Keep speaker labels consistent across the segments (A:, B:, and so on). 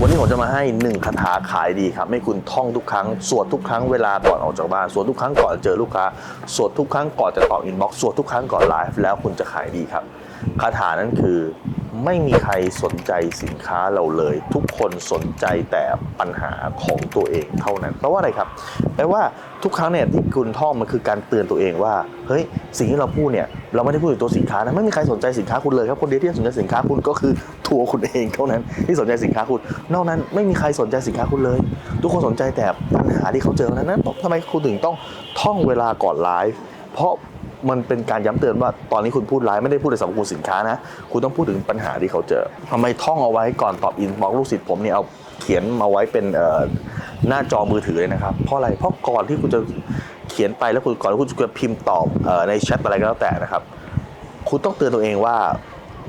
A: วันนี้ผมจะมาให้หนึ่งคาถาขายดีครับ ให้คุณท่องทุกครั้ง สวดทุกครั้งเวลาก่อนออกจากบ้าน สวดทุกครั้งก่อนเจอลูกค้า สวดทุกครั้งก่อนจะตอบอินบ็อกซ์ สวดทุกครั้งก่อนไลฟ์ แล้วคุณจะขายดีครับ คาถานั้นคือ ไม่มีใครสนใจสินค้าเราเลย ทุกคนสนใจแต่ปัญหาของตัวเองเท่านั้นแปลว่าอะไรครับแปลว่าทุกครั้งเนี่ยที่คุณท่องมันคือการเตือนตัวเองว่าเฮ้ยสิ่งที่เราพูดเนี่ยเราไม่ได้พูดถึงตัวสินค้านะไม่มีใครสนใจสินค้าคุณเลยครับคนเดียวที่สนใจสินค้าคุณก็คือตัวคุณเองเท่านั้นที่สนใจสินค้าคุณ นอกนั้นไม่มีใครสนใจสินค้าคุณเลย ทุกคนสนใจแต่ปัญหาที่เขาเจอเท่านั้นนั้นทำไมคุณถึงต้องท่องเวลาก่อนไลฟ์เพราะ มันเป็นการย้ำเตือนว่าตอนนี้คุณพูดไลฟ์ไม่ได้พูดในสรรพคุณสินค้านะ คุณต้องพูดถึงปัญหาที่เขาเจอทำไมท่องเอาไว้ก่อนตอบอินบอกลูกศิษย์ผมเนี่ยเอาเขียนมาไว้เป็นหน้าจอมือถือเลยนะครับเพราะอะไรเพราะก่อนที่คุณจะเขียนไปแล้วคุณก่อนที่คุณจะพิมพ์ตอบในแชทอะไรก็แล้วแต่นะครับ คุณต้องเตือนตัวเองว่า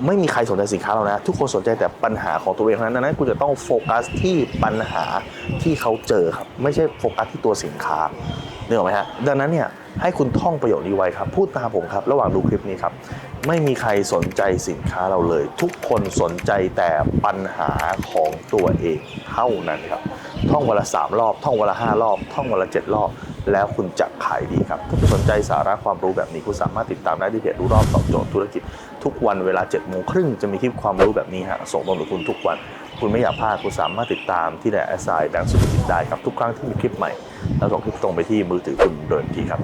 A: ไม่มีใครสนใจสินค้าเรานะ ทุกคนสนใจแต่ปัญหาของตัวเองเท่านั้นดังนั้นคุณจะต้องโฟกัสที่ปัญหาที่เขาเจอครับ ไม่ใช่โฟกัสที่ตัวสินค้า นึกออกไหมฮะดังนั้นเนี่ยให้คุณท่องประโยคนี้ไว้ครับ พูดตามผมครับ ระหว่างดูคลิปนี้ครับ ไม่มีใครสนใจสินค้าเราเลย ทุกคนสนใจแต่ปัญหาของตัวเองเท่านั้นครับ ท่องวันละสามรอบ ท่องวันละห้ารอบ ท่องวันละเจ็ดรอบ แล้วคุณจะขายดีครับ ถ้าคุณสนใจสาระความรู้แบบนี้ คุณสามารถติดตามได้ที่เพจรู้รอบตอบโจทย์ธุรกิจ ทุกวันเวลา7จ็ดโมงครึ่งจะมีคลิปความรู้แบบนี้ฮะส่งตรงถึงคุณทุกวัน คุณไม่อยากพลาดคุณสามารถติดตามที่แดนแอสไซแบงก์สุขภิตได้ครับทุกครั้งที่มีคลิปใหม่ แล้วส่งคลิปตรงไปที่มือถือคุณโดยทันทีครับ